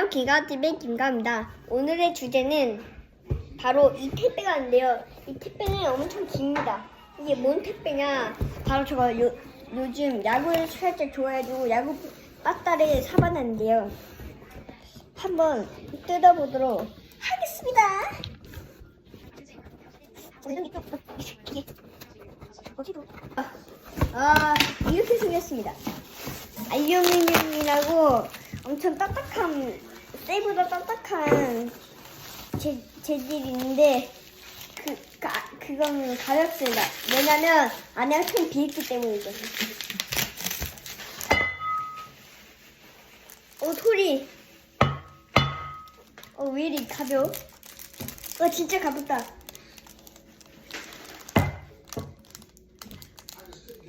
안녕하세요. 기가TV의 김가입니다. 오늘의 주제는 바로 이 택배가인데요. 이 택배는 엄청 깁니다. 이게 뭔 택배냐? 바로 제가 요, 요즘 야구를 살짝 좋아해가지고 야구 빠따를 사봤는데요. 한번 뜯어보도록 하겠습니다. 아, 아, 이렇게 생겼습니다. 알루미늄이라고 엄청 딱딱한 쇠보다 딱딱한 재, 재질이 있는데 그, 그 아, 그건 가볍습니다. 왜냐면 안에가 좀 비있기 때문이죠. 어 소리. 어왜 이리 가벼워? 와 진짜 가볍다.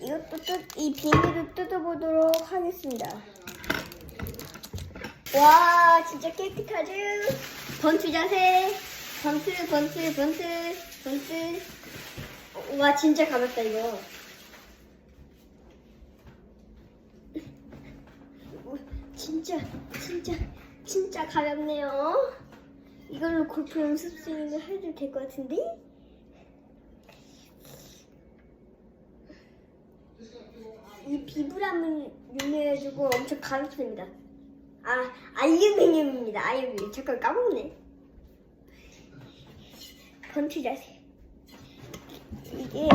이것도 뜯, 이 비닐을 뜯어보도록 하겠습니다. 와, 진짜 깨끗하죠? 번트 자세. 번트, 번트, 번트, 번트. 어, 와, 진짜 가볍다, 이거. 어, 진짜, 진짜, 진짜 가볍네요. 이걸로 골프 연습 스윙을 해도 될 것 같은데? 이 비브람을 이용해가지고 엄청 가볍습니다. 아, 알루미늄입니다. 알루미늄. 잠깐 까먹네. 번트 자세. 이게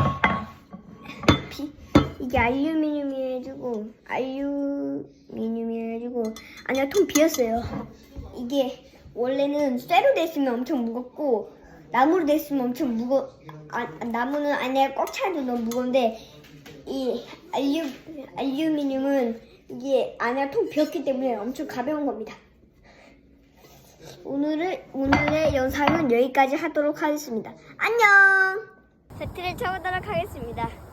비, 이게 알루미늄이어가지고 알루미늄이어가지고 아니야 통 비었어요. 이게 원래는 쇠로 됐으면 엄청 무겁고 나무로 됐으면 엄청 무거. 아, 나무는 안에 꽉 차도 너무 무거운데 이 알루 알루미늄은 이게 안에 통 비었기 때문에 엄청 가벼운 겁니다. 오늘의 오늘의 영상은 여기까지 하도록 하겠습니다. 안녕. 세트를 쳐보도록 하겠습니다.